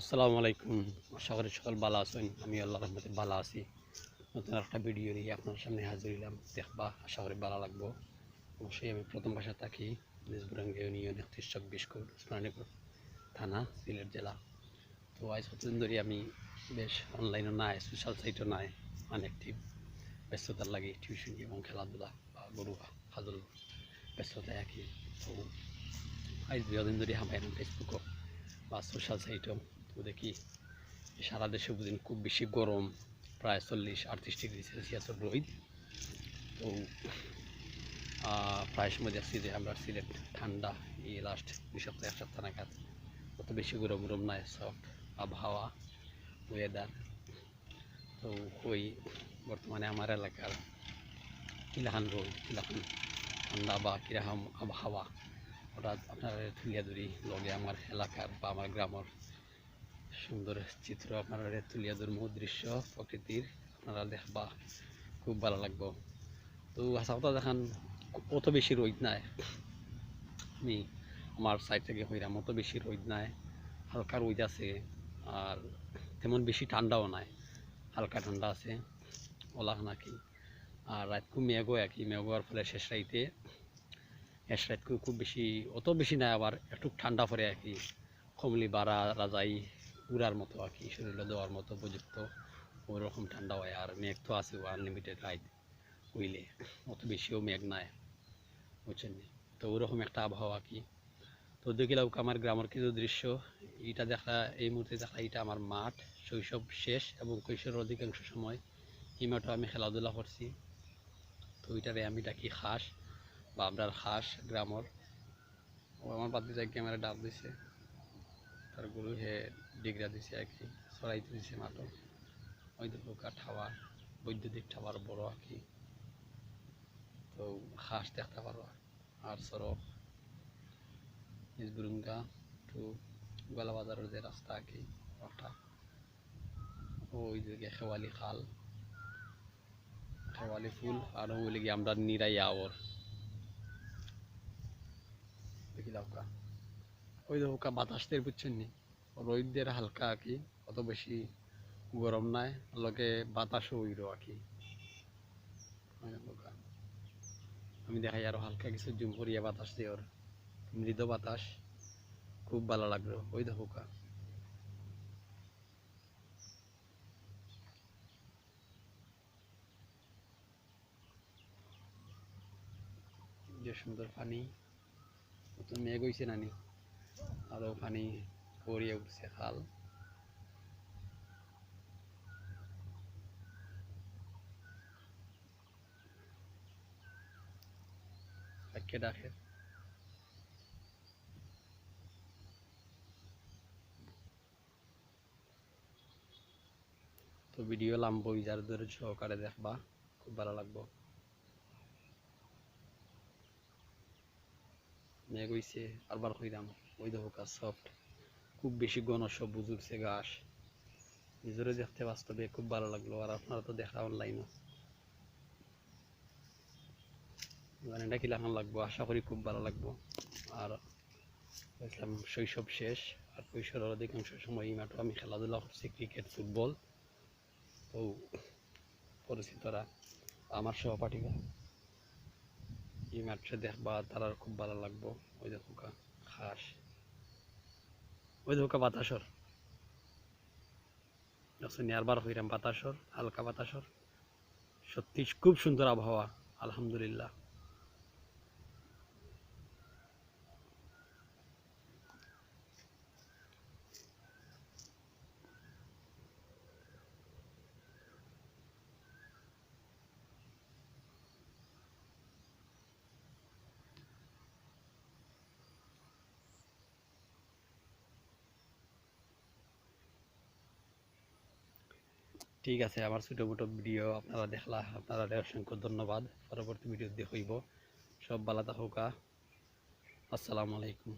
আসসালামু আলাইকুম। আশা করি সকল ভালো আছেন। আমি আল্লাহ রহমতে ভালো আছি। নতুন একটা ভিডিও নিয়ে আপনার সামনে হাজির হইলাম। দেখবা, আশা করি ভালো লাগবো। অবশ্যই আমি প্রথম বাসা থাকি। নিজবুরাঙ্গে ইউনিয়ন একত্রিশ চব্বিশ কোট উসমানীপুর থানা, সিলেট জেলা। তো আজ কতদিন ধরে আমি বেশ অনলাইনও নাই সোশ্যাল সাইটও নাই। আনএক্টিভ ব্যস্ততার লাগে টিউশন এবং খেলাধুলা বা গরু ফাজল ব্যস্ততায় আঁকি তো আজ দুদিন ধরে আমার ফেসবুকও বা সোশ্যাল সাইটও দেখি। সারা দেশে বুঝিন খুব বেশি গরম, প্রায় চল্লিশ, আটত্রিশ ডিগ্রি সেলসিয়াসের রোদ। তো প্রায় সময় দেখছি যে আমরা সিলেট ঠান্ডা, এই লাস্ট দুই সপ্তাহ, এক সপ্তাহ নাগাদ। অত বেশি গরম গরম নাই সফট আবহাওয়া ওয়েদার তো, ওই বর্তমানে আমার এলাকার কিলাহান রোদ কিলাহান ঠান্ডা বা কিরাহাম আবহাওয়া, ওটা আপনার তুলিয়া ধরি লগে আমার এলাকার বা আমার গ্রামের সুন্দর চিত্র আপনারা তুলিয়া ধরমু দৃশ্য প্রকৃতির আপনারা দেখবা, খুব ভালো লাগবো। তো আসামটা দেখান, অত বেশি রোদ নাই। আমি আমার সাইড থেকে হইরাম, অত বেশি রোদ নাই, হালকা রোদ আছে, আর তেমন বেশি ঠান্ডাও নাই, হালকা ঠান্ডা আছে ওলা নাকি। আর রাত খুব মেঘও একই মেঘ হওয়ার ফলে শেষ রাইতে, শেষ রাত খুব বেশি, অত বেশি নাই, আবার একটু ঠান্ডা আর কি কমলি বাড়া রাজাই উড়ার মতো আর কি শরীরে দেওয়ার মতো উপযুক্ত। ওরকম ঠান্ডা হয় আর মেঘ তো আছে আনলিমিটেড রাইড উইলে অত বেশিও মেঘ নাই, বুঝছেন তো ওরকম একটা আবহাওয়া কি। তো দেখিলাম আমার গ্রামের কিছু দৃশ্য। এটা দেখা, এই মুহূর্তে দেখা এটা আমার মাঠ, শৈশব শেষ এবং কৈশোরের অধিকাংশ সময় এই মাঠে আমি খেলাধুলা করছি। তো ওইটারে আমি ডাকি খাস বা আপনার খাস গ্রামর। ও আমার বাদ দিয়ে ক্যামেরা ডাব দিছে। তার গরু হে ডিগরা দিছে আর কি চড়াইতে দিছে মাঠো। ওই দেখো টাওয়ার বৈদ্যুতিক টাওয়ার বড় আর তো হাঁস দেখতে পারো, আর সড়ক নিজবুরুঙ্গা টু গোলাবাজারের যে রাস্তা আর কি ওটা। ওই দিকে খেওয়ালি খাল। খেওয়ালি ফুল, আর ওই লিগে আমরা নিরাই আওর। দেখি দাওকা ওই দেখো বাতাসদের বুঝছেন নি? রোদের হালকা আর কি, অত বেশি গরম নাই, লগে বাতাসও উইরো আর কি। আমি দেখাই আরও হালকা কিছু জুম করিয়া বাতাস দিয়ে ওর, মৃদু বাতাস। খুব ভালো লাগল। ওই দেখো যে সুন্দর পানি নতুন মেঘ হয়েছে নানি আরও পানি গড়িয়ে উঠছে খাল। ডাকে। তো ভিডিও লাম্বো যার ধরে সহকারে দেখবা, খুব ভালো লাগবো। মেঘ হইছে, আরবার কইরাম। ওই দেখো কাজ সফট খুব বেশি ঘন সবুজ উঠছে ঘাস। নিজেরও দেখতে বাস্তবে খুব ভালো লাগল, আর আপনারা তো দেখা অনলাইনও গানটা কি লাগান লাগবো, আশা করি খুব ভালো লাগবো। আর দেখলাম শৈশব শেষ, আর কৈশোরের অধিকাংশ সময় এই মাঠে আমি খেলাধুলা করছি ক্রিকেট ফুটবল তো পরিচিতরা আমার সহপাঠীরা এই মাঠে দেখবা তারার খুব ভালো লাগবো। ওই দেখো খাস ওই ধোকা বাতাসর। নিয়ারবার হইরাম বাতাসর হালকা বাতাসর। সত্যি খুব সুন্দর আবহাওয়া আলহামদুলিল্লাহ। ঠিক আছে, আমার ছোটো মোটো ভিডিও আপনারা দেখলা আপনারা অসংখ্য ধন্যবাদ। পরবর্তী ভিডিও দেখইব সব ভালো থাকুকা আসসালামু আলাইকুম।